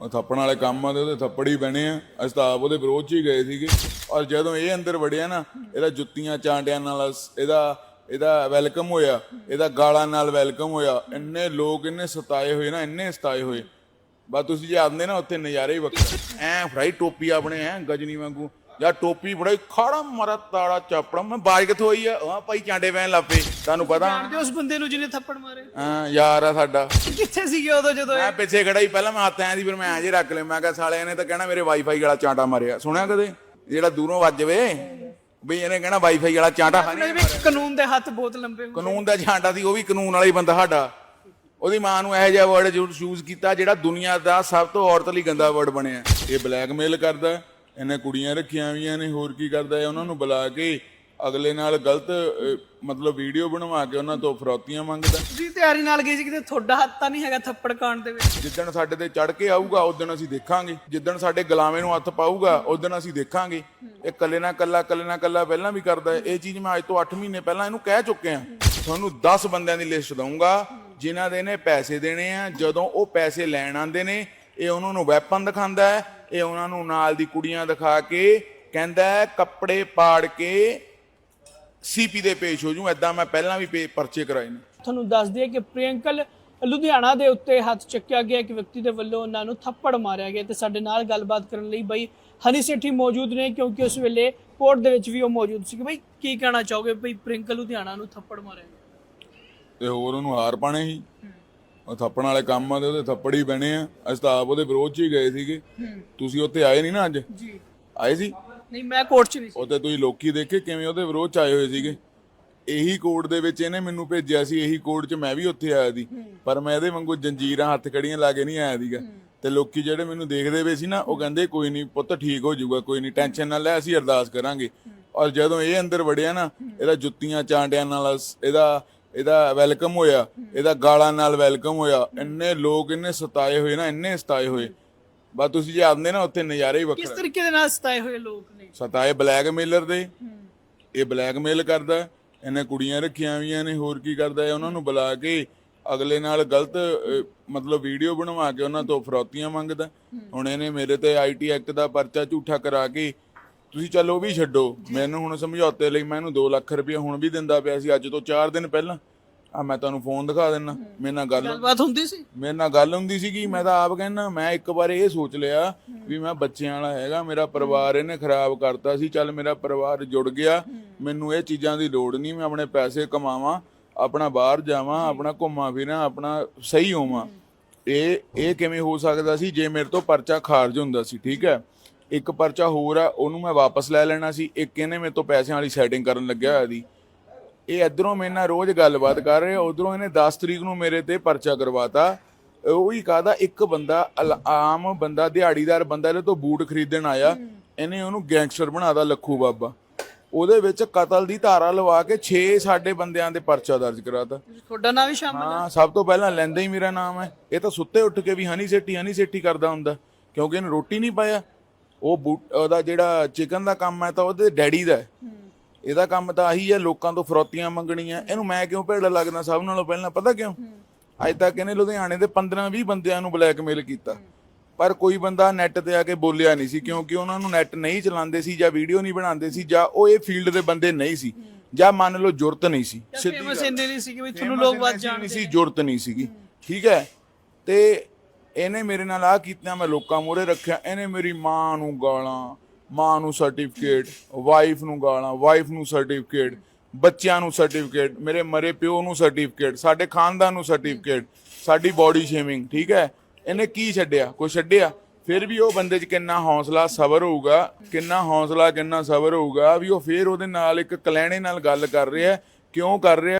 ਉਹ ਥੱਪਣ ਵਾਲੇ ਕੰਮ ਆ ਤੇ ਉਹਦੇ ਥੱਪੜ ਹੀ ਪੈਣੇ ਆ। ਅਸੀਂ ਤਾਂ ਆਪ ਉਹਦੇ ਵਿਰੋਧ 'ਚ ਹੀ ਗਏ ਸੀਗੇ। ਔਰ ਜਦੋਂ ਇਹ ਅੰਦਰ ਵੜਿਆ ਨਾ, ਇਹਦਾ ਜੁੱਤੀਆਂ ਚਾਂਟਿਆਂ ਨਾਲ ਇਹਦਾ ਇਹਦਾ ਵੈਲਕਮ ਹੋਇਆ। ਇਹਦਾ ਗਾਲਾਂ ਨਾਲ ਵੈਲਕਮ ਹੋਇਆ। ਇੰਨੇ ਲੋਕ ਇੰਨੇ ਸਤਾਏ ਹੋਏ ਨਾ, ਇੰਨੇ ਸਤਾਏ ਹੋਏ। ਬਸ ਤੁਸੀਂ ਜੇ ਆਉਂਦੇ ਨਾ, ਉੱਥੇ ਨਜ਼ਾਰੇ ਹੀ ਵੱਖਰੇ। ਐ ਫਰਾਈ ਟੋਪੀ ਆਪਣੇ, ਐ ਗਜਨੀ ਵਾਂਗੂ। ਜਾਂ ਟੋਪੀ ਫੜਾਈ ਖਾੜਾ ਮਾਰਾ ਤਾੜਾ ਚਾਪੜਾ। ਮੈਂ ਬਾਜ ਕਿੱਥੋਂ ਆਈ ਆ? ਆ ਭਾਈ ਚਾਂਡੇ ਪੈਣ ਲੱਪੇ ਤੁਹਾਨੂੰ ਪਤਾ। ਜਾਣਦੇ ਹੋ ਉਸ ਬੰਦੇ ਨੂੰ ਜਿਹਨੇ ਥੱਪੜ ਮਾਰੇ? ਹਾਂ ਯਾਰ ਆ ਸਾਡਾ। ਕਿੱਥੇ ਸੀਗੇ ਉਦੋਂ ਜਦੋਂ ਇਹ- ਮੈਂ ਪਿੱਛੇ ਖੜਾ ਹੀ ਪਹਿਲਾਂ ਮੈਂ ਹੱਥ ਐਂ ਸੀ ਫਿਰ ਮੈਂ ਐਂ ਜੇ ਰੱਖ ਲਿਆ। ਮੈਂ ਕਿਹਾ ਸਾਲਿਆਂ ਨੇ ਤਾਂ ਕਹਿਣਾ ਮੇਰੇ ਵਾਈਫਾਈ ਵਾਲਾ ਚਾਂਟਾ ਮਾਰਿਆ। ਸੁਣਿਆ ਕਦੇ? ਜਿਹੜਾ ਦੂਰੋਂ ਵੱਜਵੇ ਵੀ ਇਹਨੇ ਕਹਿਣਾ ਵਾਈਫਾਈ ਵਾਲਾ ਚਾਂਟਾ ਹਾਂ ਕਾਨੂੰਨ ਦੇ ਹੱਥ ਬਹੁਤ ਲੰਬੇ ਹੁੰਦੇ ਕਾਨੂੰਨ ਦਾ ਚਾਂਟਾ ਸੀ ਉਹ ਵੀ ਕਾਨੂੰਨ ਵਾਲਾ ਹੀ ਬੰਦਾ ਸਾਡਾ। ਉਹਦੀ ਮਾਂ ਨੂੰ ਇਹੋ ਜਿਹਾ ਵਰਡ ਯੂਜ਼ ਕੀਤਾ ਜਿਹੜਾ ਦੁਨੀਆ ਦਾ ਸਭ ਤੋਂ ਔਰਤ ਲਈ ਗੰਦਾ ਵਰਡ ਬਣਿਆ। ਇਹ ਬਲੈਕਮੇਲ ਕਰਦਾ। ਇਹਨੇ ਕੁੜੀਆਂ ਰੱਖੀਆਂ ਵੀਆਂ ਨੇ ਹੋਰ ਕੀ ਕਰਦਾ ਹੈ? ਉਹਨਾਂ ਨੂੰ ਬੁਲਾ ਕੇ ਅਗਲੇ ਨਾਲ ਗਲਤ ਅਹ, ਮਤਲਬ ਵੀਡੀਓ ਬਣਵਾ ਕੇ ਉਹਨਾਂ ਤੋਂ ਫਰੌਤੀਆਂ ਮੰਗਦਾ ਤੁਸੀਂ ਤਿਆਰੀ ਨਾਲ ਗਏ ਸੀ ਕਿਤੇ? ਤੁਹਾਡਾ ਹੱਥ ਤਾਂ ਨਹੀਂ ਹੈਗਾ ਥੱਪੜ ਕਾਣ ਦੇ ਵਿੱਚ। ਜਿੱਦਣ ਸਾਡੇ ਤੇ ਚੜ ਕੇ ਆਊਗਾ ਉਦੋਂ ਅਸੀਂ ਦੇਖਾਂਗੇ। ਜਿੱਦਣ ਸਾਡੇ ਗੁਲਾਮੇ ਨੂੰ ਹੱਥ ਪਾਊਗਾ ਉਦੋਂ ਅਸੀਂ ਦੇਖਾਂਗੇ। ਇਹ ਕੱਲੇ ਨਾ ਕੱਲਾ ਕੱਲੇ ਨਾ ਕੱਲਾ ਪਹਿਲਾਂ ਵੀ ਕਰਦਾ ਹੈ। ਇਹ ਚੀਜ਼ ਮੈਂ ਅੱਜ ਤੋਂ 8 ਮਹੀਨੇ ਪਹਿਲਾਂ ਇਹਨੂੰ ਕਹਿ ਚੁੱਕਿਆ ਤੁਹਾਨੂੰ 10 ਬੰਦਿਆਂ ਦੀ ਲਿਸਟ ਦਊਂਗਾ ਜਿਨ੍ਹਾਂ ਦੇ ਨੇ ਪੈਸੇ ਦੇਣੇ ਆ। ਜਦੋਂ ਉਹ ਪੈਸੇ ਲੈਣ ਆਉਂਦੇ ਨੇ ਇਹ ਉਹਨਾਂ ਨੂੰ ਵੈਪਨ ਦਿਖਾਉਂਦਾ ਹੈ। ਇਹ ਉਹਨਾਂ ਨੂੰ ਨਾਲ ਦੀ ਕੁੜੀਆਂ ਦਿਖਾ ਕੇ ਕਹਿੰਦਾ ਕੱਪੜੇ ਪਾੜ ਕੇ ਸੀਪੀ ਦੇ ਪੇਸ਼ ਹੋ ਜੂ ਐਦਾਂ ਮੈਂ ਪਹਿਲਾਂ ਵੀ ਪਰਚੇ ਕਰਾਏ ਨੇ। ਤੁਹਾਨੂੰ ਦੱਸ ਦਈਏ ਕਿ ਪ੍ਰਿਯੰਕਲ ਲੁਧਿਆਣਾ ਦੇ ਉੱਤੇ ਹੱਥ ਚੱਕਿਆ ਗਿਆ ਇੱਕ ਵਿਅਕਤੀ ਦੇ ਵੱਲੋਂ ਉਹਨਾਂ ਨੂੰ ਥੱਪੜ ਮਾਰਿਆ ਗਿਆ ਤੇ ਸਾਡੇ ਨਾਲ ਗੱਲਬਾਤ ਕਰਨ ਲਈ ਬਈ ਹਨੀ ਸੇਠੀ ਮੌਜੂਦ ਨੇ ਕਿਉਂਕਿ ਉਸ ਵੇਲੇ ਕੋਰਟ ਦੇ ਵਿੱਚ ਵੀ ਉਹ ਮੌਜੂਦ ਸੀ। ਬਈ ਕੀ ਕਹਿਣਾ ਚਾਹੋਗੇ ਬਈ ਪ੍ਰਿਯੰਕਲ ਲੁਧਿਆਣਾ ਨੂੰ ਥੱਪੜ ਮਾਰਿਆ ਗਿਆ? ਤੇ ਹੋਰ ਉਹਨੂੰ ਹਾਰ ਪਾਣੇ ਸੀ। ਉਹ ਥੱਪਣ ਵਾਲੇ ਕੰਮ ਆ ਤੇ ਉਹਦੇ ਥੱਪੜ ਹੀ ਪੈਣੇ ਆ। ਅਸੀਂ ਤਾਂ ਆਪ ਉਹਦੇ ਵਿਰੋਧ 'ਚ ਹੀ ਗਏ ਸੀਗੇ। ਤੁਸੀਂ ਉੱਥੇ ਆਏ ਨਹੀਂ ਨਾ ਅੱਜ? ਜੀ। ਆਏ ਸੀ? ਨਹੀਂ ਮੈਂ ਕੋਰਟ 'ਚ ਨਹੀਂ ਸੀ। ਉੱਥੇ ਤੁਸੀਂ ਲੋਕੀ ਦੇਖੇ ਕਿਵੇਂ ਉਹਦੇ ਵਿਰੋਧ 'ਚ ਆਏ ਹੋਏ ਸੀਗੇ। ਇਹੀ ਕੋਰਟ ਦੇ ਵਿੱਚ ਇਹਨੇ ਮੈਨੂੰ ਭੇਜਿਆ ਸੀ ਇਹੀ ਕੋਰਟ 'ਚ ਮੈਂ ਵੀ ਉੱਥੇ ਆਇਆ ਸੀ। ਪਰ ਮੈਂ ਇਹਦੇ ਵਾਂਗੂ ਜੰਜੀਰਾਂ ਹੱਥ ਕੜੀਆਂ ਲਾ ਕੇ ਨਹੀਂ ਆਇਆ ਸੀਗਾ। ਤੇ ਲੋਕੀ ਜਿਹੜੇ ਮੈਨੂੰ ਦੇਖਦੇ ਪਏ ਸੀ ਨਾ ਉਹ ਕਹਿੰਦੇ ਕੋਈ ਨਹੀਂ ਪੁੱਤ ਠੀਕ ਹੋ ਜਾਊਗਾ ਕੋਈ ਨਹੀਂ ਟੈਨਸ਼ਨ ਨਾ ਲੈ ਅਸੀਂ ਅਰਦਾਸ ਕਰਾਂਗੇ। ਔਰ ਜਦੋਂ ਇਹ ਅੰਦਰ ਵੜਿਆ ਨਾ ਇਹਦਾ ਜੁੱਤੀਆਂ ਚਾਂਟਿਆਂ ਨਾਲ ਇਹਦਾ ਇਹਦਾ ਵੈਲਕਮ ਹੋਇਆ ਇਹਦਾ ਗਾਲਾਂ ਨਾਲ ਵੈਲਕਮ ਹੋਇਆ ਇੰਨੇ ਲੋਕ ਇੰਨੇ ਸਤਾਏ ਹੋਏ ਨਾ ਇੰਨੇ ਸਤਾਏ ਹੋਏ। ਬਸ ਤੁਸੀਂ ਜੇ ਆਉਂਦੇ ਨਾ ਉੱਥੇ ਨਜ਼ਾਰੇ ਹੀ ਕਿਸ ਵੱਖਰੇ ਤਰੀਕੇ ਦੇ ਨਾਲ ਸਤਾਏ ਹੋਏ ਲੋਕ ਨੇ? ਸਤਾਏ ਬਲੈਕਮੇਲਰ ਦੇ। ਇਹ ਬਲੈਕਮੇਲ ਕਰਦਾ ਇਹਨੇ ਕੁੜੀਆਂ ਰੱਖੀਆਂ ਵੀਆਂ ਨੇ ਹੋਰ ਕੀ ਕਰਦਾ ਹੈ? ਉਹਨਾਂ ਨੂੰ ਬੁਲਾ ਕੇ ਅਗਲੇ ਨਾਲ ਗਲਤ ਅਹ, ਮਤਲਬ ਵੀਡੀਓ ਬਣਵਾ ਕੇ ਉਹਨਾਂ ਤੋਂ ਫਰੌਤੀਆਂ ਮੰਗਦਾ। ਹੁਣ ਇਹਨੇ ਮੇਰੇ ਤੇ ਆਈਟੀ ਐਕਟ ਦਾ ਪਰਚਾ ਝੂਠਾ ਕਰਾ ਕੇ ਤੁਸੀਂ ਚੱਲੋ ਵੀ ਛੱਡੋ। ਮੈਨੂੰ ਹੁਣ ਸਮਝੌਤੇ ਲਈ ਮੈਂ ਇਹਨੂੰ 2 ਲੱਖ ਰੁਪਏ ਹੁਣ ਵੀ ਦਿੰਦਾ ਪਿਆ ਸੀ ਅੱਜ ਤੋਂ 4 ਦਿਨ ਪਹਿਲਾਂ। ਆ ਮੈਂ ਤੁਹਾਨੂੰ ਫੋਨ ਦਿਖਾ ਦਿੰਨਾ ਮੇਰੇ ਨਾਲ ਗੱਲ ਗੱਲਬਾਤ ਹੁੰਦੀ ਸੀ? ਮੇਰੇ ਨਾਲ ਗੱਲ ਹੁੰਦੀ ਸੀਗੀ ਮੈਂ ਤਾਂ ਆਪ ਕਹਿੰਦਾ ਮੈਂ ਇੱਕ ਵਾਰ ਇਹ ਸੋਚ ਲਿਆ ਵੀ ਮੈਂ ਬੱਚਿਆਂ ਵਾਲਾ ਹੈਗਾ ਮੇਰਾ ਪਰਿਵਾਰ ਇਹਨੇ ਖਰਾਬ ਕਰਤਾ ਸੀ ਚੱਲ ਮੇਰਾ ਪਰਿਵਾਰ ਜੁੜ ਗਿਆ ਮੈਨੂੰ ਇਹ ਚੀਜ਼ਾਂ ਦੀ ਲੋੜ ਨਹੀਂ ਮੈਂ ਆਪਣੇ ਪੈਸੇ ਕਮਾਵਾਂ ਆਪਣਾ ਬਾਹਰ ਜਾਵਾਂ ਆਪਣਾ ਘੁੰਮਾਂ ਫਿਰਾਂ ਆਪਣਾ ਸਹੀ ਹੋਵਾਂ। ਇਹ ਇਹ ਕਿਵੇਂ ਹੋ ਸਕਦਾ ਸੀ ਜੇ ਮੇਰੇ ਤੋਂ ਪਰਚਾ ਖਾਰਜ ਹੁੰਦਾ ਸੀ ਠੀਕ ਹੈ? ਇੱਕ ਪਰਚਾ ਹੋਰ ਆ ਉਹਨੂੰ ਮੈਂ ਵਾਪਸ ਲੈ ਲੈਣਾ ਸੀ। ਇੱਕ ਇਹਨੇ ਮੇਰੇ ਤੋਂ ਪੈਸਿਆਂ ਵਾਲੀ ਸੈਟਿੰਗ ਕਰਨ ਲੱਗਿਆ ਹੋਇਆ ਦੀ। ਇਹ ਇਧਰੋਂ ਮੇਰੇ ਨਾਲ ਰੋਜ਼ ਗੱਲਬਾਤ ਕਰ ਰਿਹਾ ਉਧਰੋਂ ਇਹਨੇ 10 ਤਰੀਕ ਨੂੰ ਮੇਰੇ ਤੇ ਪਰਚਾ ਕਰਵਾਤਾ। ਉਹ ਹੀ ਕਹਦਾ ਇੱਕ ਬੰਦਾ ਆਮ ਬੰਦਾ ਦਿਹਾੜੀਦਾਰ ਬੰਦਾ ਇਹਦੇ ਤੋਂ ਬੂਟ ਖਰੀਦਣ ਆਇਆ। ਇਹਨੇ ਉਹਨੂੰ ਗੈਂਗਸਟਰ ਬਣਾਦਾ ਲੱਖੂ ਬਾਬਾ। ਉਹਦੇ ਵਿੱਚ ਕਤਲ ਦੀ ਧਾਰਾ ਲਵਾ ਕੇ 6 ਸਾਡੇ ਬੰਦਿਆਂ ਦੇ ਪਰਚਾ ਦਰਜ ਕਰਾਤਾ। ਤੁਹਾਡਾ ਨਾਂ ਵੀ ਸ਼ਾਮਲ ਹਾਂ ਸਭ ਤੋਂ ਪਹਿਲਾਂ ਲੈਂਦਾ ਹੀ ਮੇਰਾ ਨਾਮ ਹੈ। ਇਹ ਤਾਂ ਸੁੱਤੇ ਉੱਠ ਕੇ ਵੀ ਹਨੀ ਸੇਠੀ ਹਨੀ ਸੇਠੀ ਕਰਦਾ ਹੁੰਦਾ ਕਿਉਂਕਿ ਇਹਨੇ ਰੋਟੀ ਨਹੀਂ ਪਾਇਆ। ਉਹ ਬੂਟ- ਉਹਦਾ ਜਿਹੜਾ ਚਿਕਨ ਦਾ ਕੰਮ ਹੈ ਤਾਂ ਉਹਦੇ ਡੈਡੀ ਦਾ ਹੈ। ਇਹਦਾ ਕੰਮ ਤਾਂ ਆਹੀ ਹੈ ਲੋਕਾਂ ਤੋਂ ਫਰੌਤੀਆਂ ਮੰਗਣੀਆਂ। ਇਹਨੂੰ ਮੈਂ ਕਿਉਂ ਭੇੜ ਲੱਗਦਾ? ਸਭ ਨਾਲੋਂ ਪਹਿਲਾਂ ਪਤਾ ਕਿਉਂ? ਅੱਜ ਤੱਕ ਇਹਨੇ ਲੁਧਿਆਣੇ ਦੇ 15 20 ਬੰਦਿਆਂ ਨੂੰ ਬਲੈਕਮੇਲ ਕੀਤਾ। ਪਰ ਕੋਈ ਬੰਦਾ ਨੈੱਟ ਤੇ ਆ ਕੇ ਬੋਲਿਆ ਨਹੀਂ ਸੀ ਕਿਉਂਕਿ ਉਹਨਾਂ ਨੂੰ ਨੈੱਟ ਨਹੀਂ ਚਲਾਉਂਦੇ ਸੀ ਜਾਂ ਵੀਡੀਓ ਨਹੀਂ ਬਣਾਉਂਦੇ ਸੀ ਜਾਂ ਉਹ ਇਹ ਫੀਲਡ ਦੇ ਬੰਦੇ ਨਹੀਂ ਸੀ ਜਾਂ ਮੰਨ ਲਓ ਜ਼ਰੂਰਤ ਨਹੀਂ ਸੀ। ਫੇਮਸ ਇੰਨੇ ਨਹੀਂ ਸੀ ਕਿ ਵੀ ਤੁਹਾਨੂੰ ਲੋਕ ਬਾਤ ਜਾਣਦੇ ਨਹੀਂ ਸੀ ਜ਼ਰੂਰਤ ਨਹੀਂ ਸੀਗੀ। ਠੀਕ ਹੈ? ਤੇ ਇਹਨੇ ਮੇਰੇ ਨਾਲ ਆ ਕੀਤਾ, ਮੈਂ ਲੋਕਾਂ ਮੂਹਰੇ ਰੱਖਿਆ। ਇਹਨੇ ਮੇਰੀ ਮਾਂ ਨੂੰ ਗਾਲਾਂ, ਮਾਂ ਨੂੰ ਸਰਟੀਫਿਕੇਟ ਵਾਈਫ ਨੂੰ ਗਾਲਾਂ ਵਾਈਫ ਨੂੰ ਸਰਟੀਫਿਕੇਟ ਬੱਚਿਆਂ ਨੂੰ ਸਰਟੀਫਿਕੇਟ ਮੇਰੇ ਮਰੇ ਪਿਓ ਨੂੰ ਸਰਟੀਫਿਕੇਟ ਸਾਡੇ ਖਾਨਦਾਨ ਨੂੰ ਸਰਟੀਫਿਕੇਟ ਸਾਡੀ ਬਾਡੀ ਸ਼ੇਮਿੰਗ ਠੀਕ ਹੈ? ਇਹਨੇ ਕੀ ਛੱਡਿਆ? ਕੋਈ ਛੱਡਿਆ? ਫਿਰ ਵੀ ਉਹ ਬੰਦੇ 'ਚ ਕਿੰਨਾ ਹੌਸਲਾ, ਸਬਰ ਹੋਊਗਾ, ਕਿੰਨਾ ਹੌਸਲਾ, ਕਿੰਨਾ ਸਬਰ ਹੋਊਗਾ, ਵੀ ਉਹ ਫਿਰ ਉਹਦੇ ਨਾਲ ਇੱਕ ਕਲੈਣੇ ਨਾਲ ਗੱਲ ਕਰ ਰਿਹਾ ਕਿਉਂ ਕਰ ਰਿਹਾ